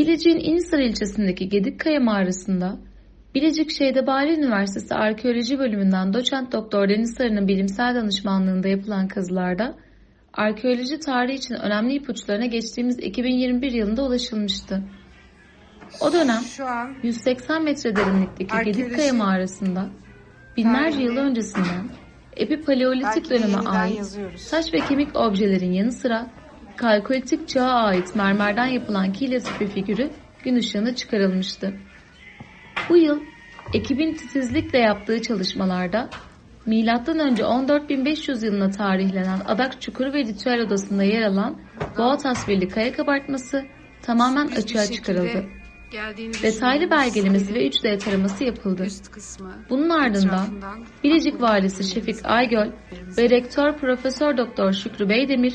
Bilecik'in İnhisar ilçesindeki Gedikkaya mağarasında Bilecik Şeydebali Üniversitesi Arkeoloji Bölümünden doçent doktor Deniz Sarı'nın bilimsel danışmanlığında yapılan kazılarda arkeoloji tarihi için önemli ipuçlarına geçtiğimiz 2021 yılında ulaşılmıştı. O dönem Şu an 180 metre derinlikteki Arkeoloji Gedikkaya mağarasında binlerce tarihini yıl öncesinden epipaleolitik döneme ait taş ve kemik objelerin yanı sıra kalkolitik çağa ait mermerden yapılan kilya tipi figürü gün ışığına çıkarılmıştı. Bu yıl ekibin titizlikle yaptığı çalışmalarda M.Ö. 14500 yılına tarihlenen Adak Çukuru ve Ritüel Odası'nda yer alan boğa tasvirli kaya kabartması tamamen Sürpriz açığa çıkarıldı. Detaylı belgelemesi ve yerin 3D taraması yapıldı. Bunun ardından Bilecik Valisi Şefik Aygöl ve Rektör Profesör Doktor Şükrü Beydemir,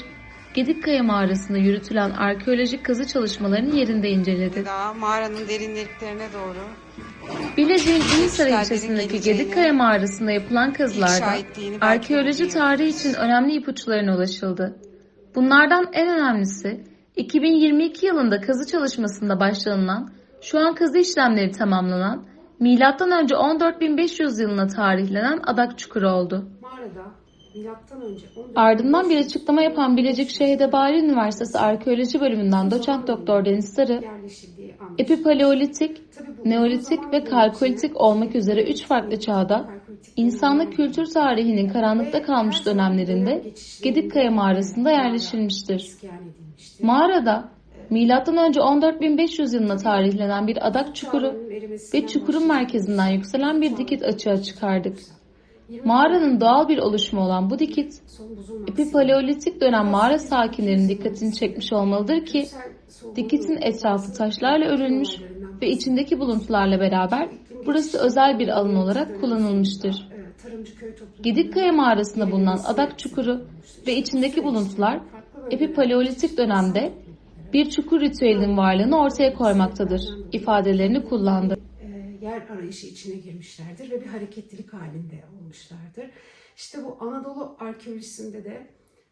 Gedikkaya mağarasında yürütülen arkeolojik kazı çalışmalarını yerinde inceledi. daha mağaranın derinliklerine doğru Bilecik'in İşgallerin ilçesindeki Gedikkaya mağarasında yapılan kazılarda arkeoloji tarihi için önemli ipuçlarına ulaşıldı. Bunlardan en önemlisi 2022 yılında kazı çalışmasında başlanılan, şu an kazı işlemleri tamamlanan, M.Ö. 14500 yılına tarihlenen Adak Çukuru oldu. Mağarada milattan önce 14 Ardından bir açıklama yapan Bilecik Şehidebali Üniversitesi Arkeoloji Bölümünden doçent doktor Deniz Sarı, epipaleolitik, Neolitik ve kalkolitik olmak üzere üç farklı çağda insanlık kültür tarihinin karanlıkta kalmış dönemlerinde Gedikkaya mağarasında yerleşilmiştir. Mağarada M.Ö. 14500 yılına tarihlenen bir adak çukuru ve çukurun merkezinden yükselen bir dikit açığa çıkardık. 20 Mağaranın doğal bir oluşumu olan bu dikit, epipaleolitik dönem mağara sakinlerinin dikkatini çekmiş olmalıdır ki, dikitin etrafı taşlarla örülmüş ve içindeki buluntularla beraber burası özel bir alan olarak kullanılmıştır. Gedikkaya mağarasında bulunan adak çukuru ve içindeki buluntular epipaleolitik dönemde bir çukur ritüelinin varlığını ortaya koymaktadır ifadelerini kullandı. Yer arayışı içine girmişlerdir ve bir hareketlilik halinde olmuşlardır. İşte bu Anadolu arkeolojisinde de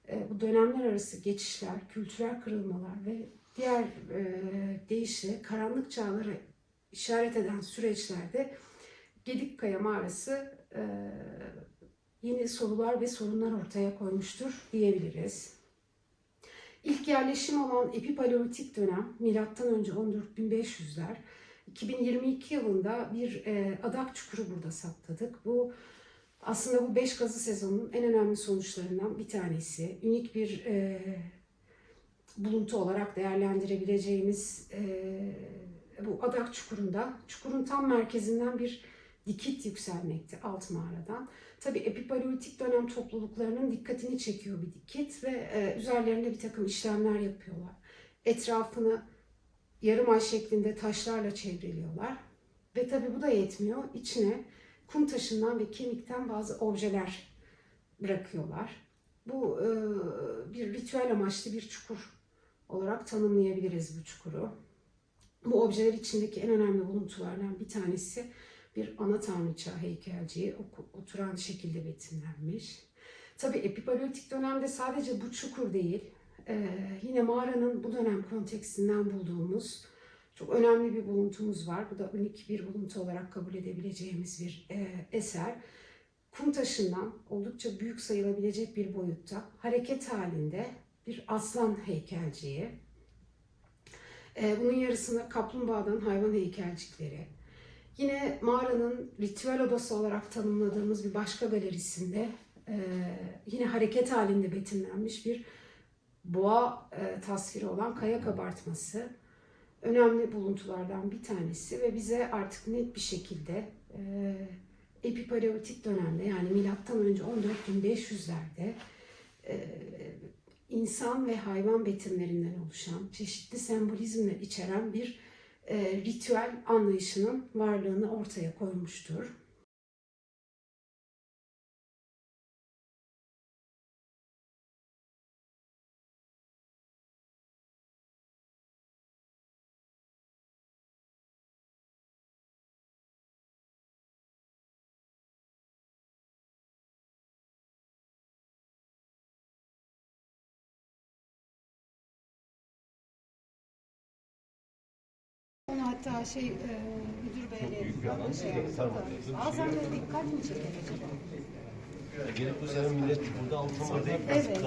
e, bu dönemler arası geçişler, kültürel kırılmalar ve diğer e, deyişle karanlık çağları işaret eden süreçlerde Gedikkaya mağarası e, yeni sorular ve sorunlar ortaya koymuştur diyebiliriz. İlk yerleşim olan epipaleolitik dönem önce 14.500'ler 2022 yılında bir e, adak çukuru burada saptadık. Bu aslında bu 5 kazı sezonunun en önemli sonuçlarından bir tanesi. Ünik bir e, buluntu olarak değerlendirebileceğimiz e, bu adak çukurunda çukurun tam merkezinden bir dikit yükselmekte alt mağaradan. Tabi epipaleolitik dönem topluluklarının dikkatini çekiyor bir dikit ve e, üzerlerinde bir takım işlemler yapıyorlar. Etrafını yarım ay şeklinde taşlarla çevreliyorlar. Ve tabi bu da yetmiyor. İçine kum taşından ve kemikten bazı objeler bırakıyorlar. Bu e, bir ritüel amaçlı bir çukur olarak tanımlayabiliriz bu çukuru. Bu objeler içindeki en önemli buluntulardan bir tanesi bir ana tanrıça heykelciği oturan şekilde betimlenmiş. Tabi epipaleolitik dönemde sadece bu çukur değil, e, yine mağaranın bu dönem kontekstinden bulduğumuz çok önemli bir buluntumuz var. Bu da unik bir buluntu olarak kabul edebileceğimiz bir e, eser. Kum taşından oldukça büyük sayılabilecek bir boyutta hareket halinde bir aslan heykelciği. E, bunun yarısında kaplumbağadan hayvan heykelcikleri. Yine mağaranın ritüel odası olarak tanımladığımız bir başka galerisinde e, yine hareket halinde betimlenmiş bir boğa e, tasviri olan kaya kabartması önemli buluntulardan bir tanesi ve bize artık net bir şekilde e, epipaleolitik dönemde yani milattan önce 14.500'lerde e, insan ve hayvan betimlerinden oluşan çeşitli sembolizmler içeren bir e, ritüel anlayışının varlığını ortaya koymuştur. Hatta şey e, müdür beyle şey yaptık da. Alzheimer'a dikkat mi çeker acaba? Gelip bu sene millet burada altın Evet.